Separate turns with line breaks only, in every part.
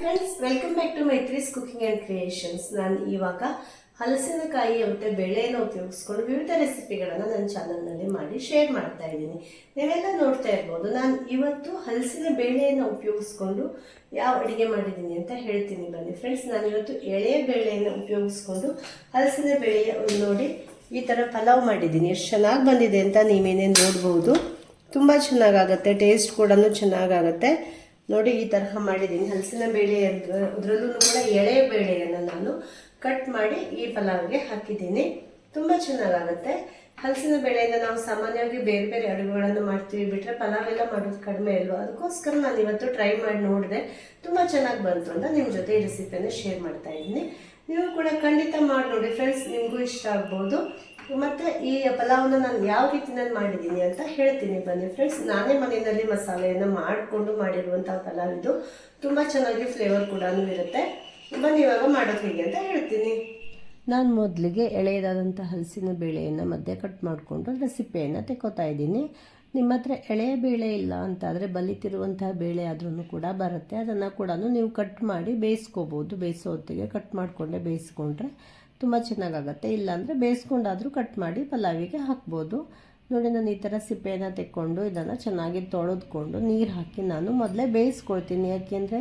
Friends welcome back to Maitri's cooking and creations ನಾನು ಇವಾಗ ಹಲಸಿನಕಾಯಿ ಮತ್ತು ಬೆಳೆಯನ್ನು ಉಪಯೋಗಿಸ್ಕೊಂಡು ವಿವಿಧ ರೆಸಿಪಿಗಳನ್ನು ನನ್ನ ಚಾನಲ್ನಲ್ಲಿ ಮಾಡಿ ಶೇರ್ ಮಾಡ್ತಾ ಇದ್ದೀನಿ. ನೀವೆಲ್ಲ ನೋಡ್ತಾ ಇರ್ಬೋದು, ನಾನು ಇವತ್ತು ಹಲಸಿನ ಬೇಳೆಯನ್ನು ಉಪಯೋಗಿಸ್ಕೊಂಡು ಯಾವ ಅಡುಗೆ ಮಾಡಿದ್ದೀನಿ ಅಂತ ಹೇಳ್ತೀನಿ. ಬನ್ನಿ ಫ್ರೆಂಡ್ಸ್ ನಾನು ಇವತ್ತು ಎಳೆ ಬೇಳೆಯನ್ನು ಉಪಯೋಗಿಸ್ಕೊಂಡು ಹಲಸಿನ ಬೇಳೆಯ ನೋಡಿ ಈ ಥರ ಪಲಾವ್ ಮಾಡಿದ್ದೀನಿ. ಎಷ್ಟು ಚೆನ್ನಾಗಿ ಬಂದಿದೆ ಅಂತ ನೀವೇನೇ ನೋಡ್ಬೋದು. ತುಂಬ ಚೆನ್ನಾಗಾಗತ್ತೆ ಟೇಸ್ಟ್ ಕೂಡ ಚೆನ್ನಾಗಾಗತ್ತೆ. ನೋಡಿ ಈ ತರಹ ಮಾಡಿದ್ದೀನಿ. ಹಲಸಿನ ಬೇಳೆ ಅದರಲ್ಲೂ ಕೂಡ ಎಳೆ ಬೇಳೆಯನ್ನು ನಾನು ಕಟ್ ಮಾಡಿ ಈ ಪಲಾವ್ಗೆ ಹಾಕಿದ್ದೀನಿ. ತುಂಬ ಚೆನ್ನಾಗಾಗುತ್ತೆ. ಹಲಸಿನ ಬೇಳೆಯಿಂದ ನಾವು ಸಾಮಾನ್ಯವಾಗಿ ಬೇರೆ ಬೇರೆ ಅಡುಗೆಗಳನ್ನು ಮಾಡ್ತೀವಿ. ಬಿಟ್ಟರೆ ಪಲಾವ್ ಎಲ್ಲ ಮಾಡೋದು ಕಡಿಮೆ ಇಲ್ವಾ ಅದಕ್ಕೋಸ್ಕರ ನಾನು ಇವತ್ತು ಟ್ರೈ ಮಾಡಿ ನೋಡಿದೆ. ತುಂಬ ಚೆನ್ನಾಗಿ ಬಂತು ಅಂತ ನಿಮ್ಮ ಜೊತೆ ಈ ರೆಸಿಪಿಯನ್ನು ಶೇರ್ ಮಾಡ್ತಾ ಇದ್ದೀನಿ. ನೀವು ಕೂಡ ಖಂಡಿತ ಮಾಡಿ ನೋಡಿ ಫ್ರೆಂಡ್ಸ್ ನಿಮಗೂ ಇಷ್ಟ ಆಗ್ಬೋದು. ಮತ್ತು ಈ ಪಲಾವ್ನ ನಾನು ಯಾವ ರೀತಿನಲ್ಲಿ ಮಾಡಿದ್ದೀನಿ ಅಂತ ಹೇಳ್ತೀನಿ. ಬನ್ನಿ ಫ್ರೆಂಡ್ಸ್ ನಾನೇ ಮನೆಯಲ್ಲಿ ಮಸಾಲೆಯನ್ನು ಮಾಡಿಕೊಂಡು ಮಾಡಿರುವಂಥ ಪಲಾವ್ ಇದು. ತುಂಬ ಚೆನ್ನಾಗಿ ಫ್ಲೇವರ್ ಕೂಡ ಇರುತ್ತೆ. ಬನ್ನಿ, ಇವಾಗ ಮಾಡೋದು ಹೇಗೆ ಅಂತ ಹೇಳ್ತೀನಿ. ನಾನು ಮೊದಲಿಗೆ ಎಳೆಯದಾದಂಥ ಹಲಸಿನ ಬೇಳೆಯನ್ನು ಮಧ್ಯೆ ಕಟ್ ಮಾಡಿಕೊಂಡು ರೆಸಿಪಿಯನ್ನು ತೆಕ್ಕೋತಾ ಇದ್ದೀನಿ. ನಿಮ್ಮ ಹತ್ರ ಎಳೆಯ ಬೇಳೆ ಇಲ್ಲ ಅಂತಾದರೆ ಬಲಿತಿರುವಂತಹ ಬೇಳೆ ಆದ್ರೂ ಕೂಡ ಬರುತ್ತೆ. ಅದನ್ನು ಕೂಡ ನೀವು ಕಟ್ ಮಾಡಿ ಬೇಯಿಸ್ಕೋಬೋದು. ಬೇಯಿಸೋ ಹೊತ್ತಿಗೆ ಕಟ್ ಮಾಡಿಕೊಂಡೆ ಬೇಯಿಸ್ಕೊಂಡ್ರೆ ತುಂಬ ಚೆನ್ನಾಗಾಗತ್ತೆ. ಇಲ್ಲಾಂದರೆ ಬೇಯಿಸ್ಕೊಂಡಾದರೂ ಕಟ್ ಮಾಡಿ ಪಲಾವಿಗೆ ಹಾಕ್ಬೋದು. ನೋಡಿ, ನಾನು ಈ ಥರ ಸಿಪ್ಪೆಯನ್ನು ತೆಕ್ಕೊಂಡು ಇದನ್ನು ಚೆನ್ನಾಗಿ ತೊಳೆದುಕೊಂಡು ನೀರು ಹಾಕಿ ನಾನು ಮೊದಲೇ ಬೇಯಿಸ್ಕೊಳ್ತೀನಿ. ಯಾಕೆಂದರೆ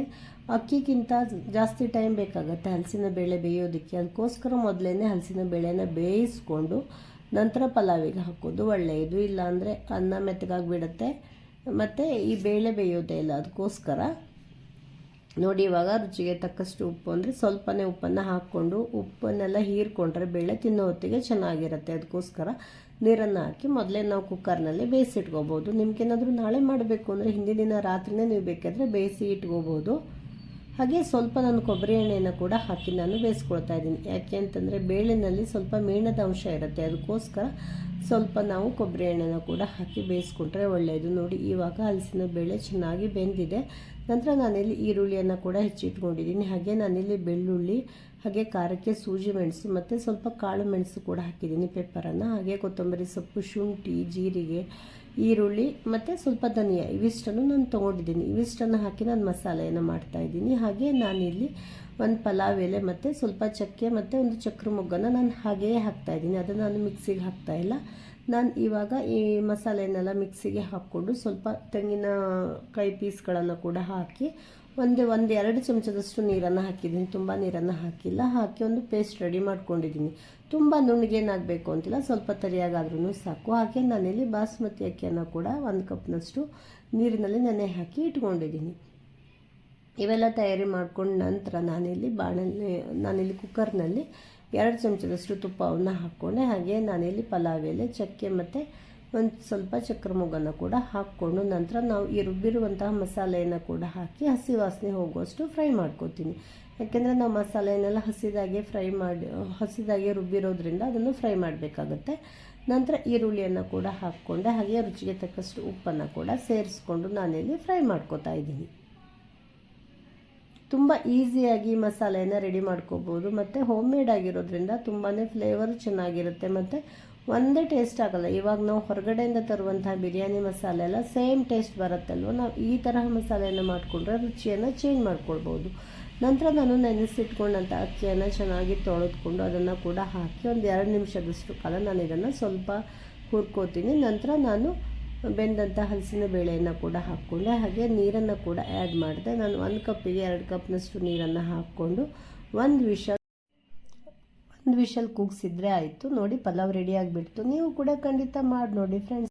ಅಕ್ಕಿಗಿಂತ ಜಾಸ್ತಿ ಟೈಮ್ ಬೇಕಾಗುತ್ತೆ ಹಲಸಿನ ಬೇಳೆ ಬೇಯೋದಕ್ಕೆ. ಅದಕ್ಕೋಸ್ಕರ ಮೊದಲೇ ಹಲಸಿನ ಬೇಳೆನ ಬೇಯಿಸ್ಕೊಂಡು ನಂತರ ಪಲಾವಿಗೆ ಹಾಕೋದು ಒಳ್ಳೆಯದು. ಇಲ್ಲಾಂದರೆ ಅನ್ನ ಮೆತ್ತಗಾಗಿಬಿಡುತ್ತೆ. ಮತ್ತು ಈ ಬೇಳೆ ಬೇಯೋದೇ ಇಲ್ಲ. ಅದಕ್ಕೋಸ್ಕರ ನೋಡಿ, ಇವಾಗ ರುಚಿಗೆ ತಕ್ಕಷ್ಟು ಉಪ್ಪು ಅಂದರೆ ಸ್ವಲ್ಪನೇ ಉಪ್ಪನ್ನು ಹಾಕ್ಕೊಂಡು ಉಪ್ಪನ್ನೆಲ್ಲ ಹೀರ್ಕೊಂಡ್ರೆ ಬೇಳೆ ತಿನ್ನೋ ಹೊತ್ತಿಗೆ ಚೆನ್ನಾಗಿರುತ್ತೆ. ಅದಕ್ಕೋಸ್ಕರ ನೀರನ್ನು ಹಾಕಿ ಮೊದಲೇ ನಾವು ಕುಕ್ಕರ್ನಲ್ಲಿ ಬೇಯಿಸಿಟ್ಕೋಬೋದು ನಿಮ್ಗೇನಾದರೂ ನಾಳೆ ಮಾಡಬೇಕು ಅಂದರೆ ಹಿಂದಿನ ದಿನ ರಾತ್ರಿನೇ ನೀವು ಬೇಕಾದರೆ ಬೇಯಿಸಿ ಇಟ್ಕೋಬೋದು ಹಾಗೆ ಸ್ವಲ್ಪ ನಾನು ಕೊಬ್ಬರಿ ಎಣ್ಣೆಯನ್ನು ಕೂಡ ಹಾಕಿ ನಾನು ಬೇಯಿಸ್ಕೊಳ್ತಾ ಇದ್ದೀನಿ. ಯಾಕೆ ಅಂತಂದರೆ ಬೇಳೆನಲ್ಲಿ ಸ್ವಲ್ಪ ಮೇಣದ ಅಂಶ ಇರುತ್ತೆ. ಅದಕ್ಕೋಸ್ಕರ ಸ್ವಲ್ಪ ನಾವು ಕೊಬ್ಬರಿ ಎಣ್ಣೆನ ಕೂಡ ಹಾಕಿ ಬೇಯಿಸ್ಕೊಂಡ್ರೆ ಒಳ್ಳೆಯದು. ನೋಡಿ, ಇವಾಗ ಹಲಸಿನ ಬೇಳೆ ಚೆನ್ನಾಗಿ ಬೆಂದಿದೆ. ನಂತರ ನಾನಿಲ್ಲಿ ಈರುಳ್ಳಿಯನ್ನು ಕೂಡ ಹೆಚ್ಚಿಟ್ಕೊಂಡಿದ್ದೀನಿ. ಹಾಗೆ ನಾನಿಲ್ಲಿ ಬೆಳ್ಳುಳ್ಳಿ ಹಾಗೆ ಖಾರಕ್ಕೆ ಸೂಜಿ ಮೆಣಸು ಮತ್ತು ಸ್ವಲ್ಪ ಕಾಳು ಮೆಣಸು ಕೂಡ ಹಾಕಿದ್ದೀನಿ ಪೆಪ್ಪರನ್ನು ಹಾಗೆ ಕೊತ್ತಂಬರಿ ಸೊಪ್ಪು, ಶುಂಠಿ, ಜೀರಿಗೆ, ಈರುಳ್ಳಿ ಮತ್ತು ಸ್ವಲ್ಪ ಧನಿಯಾ ಇವಿಷ್ಟನ್ನು ನಾನು ತೊಗೊಂಡಿದ್ದೀನಿ. ಇವಿಷ್ಟನ್ನು ಹಾಕಿ ನಾನು ಮಸಾಲೆಯನ್ನು ಮಾಡ್ತಾಯಿದ್ದೀನಿ ಹಾಗೆ ನಾನಿಲ್ಲಿ ಒಂದು ಪಲಾವ್ ಎಲೆ ಮತ್ತು ಸ್ವಲ್ಪ ಚಕ್ಕೆ ಮತ್ತು ಒಂದು ಚಕ್ರ ಮೊಗ್ಗನ್ನು ನಾನು ಹಾಗೆಯೇ ಹಾಕ್ತಾಯಿದ್ದೀನಿ ಅದನ್ನು ನಾನು ಮಿಕ್ಸಿಗೆ ಹಾಕ್ತಾಯಿಲ್ಲ ನಾನು ಇವಾಗ ಈ ಮಸಾಲೆನೆಲ್ಲ ಮಿಕ್ಸಿಗೆ ಹಾಕ್ಕೊಂಡು ಸ್ವಲ್ಪ ತೆಂಗಿನ ಕೈ ಪೀಸ್ಗಳನ್ನು ಕೂಡ ಹಾಕಿ ಒಂದು ಒಂದು ಎರಡು ಚಮಚದಷ್ಟು ನೀರನ್ನು ಹಾಕಿದ್ದೀನಿ. ತುಂಬ ನೀರನ್ನು ಹಾಕಿಲ್ಲ. ಹಾಕಿ ಒಂದು ಪೇಸ್ಟ್ ರೆಡಿ ಮಾಡ್ಕೊಂಡಿದ್ದೀನಿ. ತುಂಬ ನುಣ್ಣಗೇನಾಗಬೇಕು ಅಂತಿಲ್ಲ. ಸ್ವಲ್ಪ ತರಿಯಾಗಾದ್ರೂ ಸಾಕು. ಹಾಗೆ ನಾನಿಲ್ಲಿ ಬಾಸ್ಮತಿ ಅಕ್ಕಿಯನ್ನು ಕೂಡ ಒಂದು ಕಪ್ನಷ್ಟು ನೀರಿನಲ್ಲಿ ನೆನೆ ಹಾಕಿ ಇಟ್ಕೊಂಡಿದ್ದೀನಿ. ಇವೆಲ್ಲ ತಯಾರಿ ಮಾಡ್ಕೊಂಡು ನಂತರ ನಾನಿಲ್ಲಿ ಬಾಣಲೆ, ನಾನಿಲ್ಲಿ ಕುಕ್ಕರ್ನಲ್ಲಿ ಎರಡು ಚಮಚದಷ್ಟು ತುಪ್ಪವನ್ನು ಹಾಕ್ಕೊಂಡೆ. ಹಾಗೆ ನಾನಿಲ್ಲಿ ಪಲಾವ್ ಎಲೆ ಚಕ್ಕೆ ಮತ್ತು ಒಂದು ಸ್ವಲ್ಪ ಚಕ್ರ ಮೊಗ್ಗನ್ನು ಕೂಡ ಹಾಕ್ಕೊಂಡು ನಂತರ ನಾವು ಈ ರುಬ್ಬಿರುವಂತಹ ಮಸಾಲೆಯನ್ನು ಕೂಡ ಹಾಕಿ ಹಸಿ ವಾಸನೆ ಹೋಗುವಷ್ಟು ಫ್ರೈ ಮಾಡ್ಕೋತೀನಿ. ಯಾಕೆಂದರೆ ನಾವು ಮಸಾಲೆಯನ್ನೆಲ್ಲ ಹಸಿದಾಗೆ ಫ್ರೈ ಮಾಡಿ, ಹಸಿದಾಗೆ ರುಬ್ಬಿರೋದ್ರಿಂದ ಅದನ್ನು ಫ್ರೈ ಮಾಡಬೇಕಾಗುತ್ತೆ. ನಂತರ ಈರುಳ್ಳಿಯನ್ನು ಕೂಡ ಹಾಕ್ಕೊಂಡೆ. ಹಾಗೆ ರುಚಿಗೆ ತಕ್ಕಷ್ಟು ಉಪ್ಪನ್ನು ಕೂಡ ಸೇರಿಸ್ಕೊಂಡು ನಾನಿಲ್ಲಿ ಫ್ರೈ ಮಾಡ್ಕೋತಾ ಇದ್ದೀನಿ. ತುಂಬ ಈಸಿಯಾಗಿ ಮಸಾಲೆಯನ್ನು ರೆಡಿ ಮಾಡ್ಕೋಬೋದು. ಮತ್ತು ಹೋಮ್ ಮೇಡ್ ಆಗಿರೋದ್ರಿಂದ ತುಂಬಾ ಫ್ಲೇವರ್ ಚೆನ್ನಾಗಿರುತ್ತೆ. ಮತ್ತು ಒಂದೇ ಟೇಸ್ಟ್ ಆಗಲ್ಲ. ಇವಾಗ ನಾವು ಹೊರಗಡೆಯಿಂದ ತರುವಂತಹ ಬಿರಿಯಾನಿ ಮಸಾಲೆ ಎಲ್ಲ ಸೇಮ್ ಟೇಸ್ಟ್ ಬರುತ್ತಲ್ವ? ನಾವು ಈ ತರಹ ಮಸಾಲೆಯನ್ನು ಮಾಡಿಕೊಂಡ್ರೆ ರುಚಿಯನ್ನು ಚೇಂಜ್ ಮಾಡ್ಕೊಳ್ಬೋದು. ನಂತರ ನಾನು ನೆನೆಸಿಟ್ಕೊಂಡಂಥ ಅಕ್ಕಿಯನ್ನು ಚೆನ್ನಾಗಿ ತೊಳೆದ್ಕೊಂಡು ಅದನ್ನು ಕೂಡ ಹಾಕಿ ಒಂದು ಎರಡು ನಿಮಿಷದಷ್ಟು ಕಾಲ ನಾನು ಇದನ್ನು ಸ್ವಲ್ಪ ಹುರ್ಕೋತೀನಿ. ನಂತರ ನಾನು ಬೆಂದಂಥ ಹಲಸಿನ ಬೇಳೆಯನ್ನು ಕೂಡ ಹಾಕ್ಕೊಂಡೆ. ಹಾಗೆ ನೀರನ್ನು ಕೂಡ ಆ್ಯಡ್ ಮಾಡಿದೆ. ನಾನು ಒಂದು ಕಪ್ಪಿಗೆ ಎರಡು ಕಪ್ನಷ್ಟು ನೀರನ್ನು ಹಾಕ್ಕೊಂಡು ಒಂದು ವಿಷ ಒಂದು ವಿಷಲ್ ಕೂಗಿಸಿದ್ರೆ ಆಯಿತು. ನೋಡಿ ಪಲಾವ್ ರೆಡಿ ಆಗಿಬಿಡ್ತು. ನೀವು ಕೂಡ ಖಂಡಿತ ಮಾಡಿ ನೋಡಿ ಫ್ರೆಂಡ್ಸ್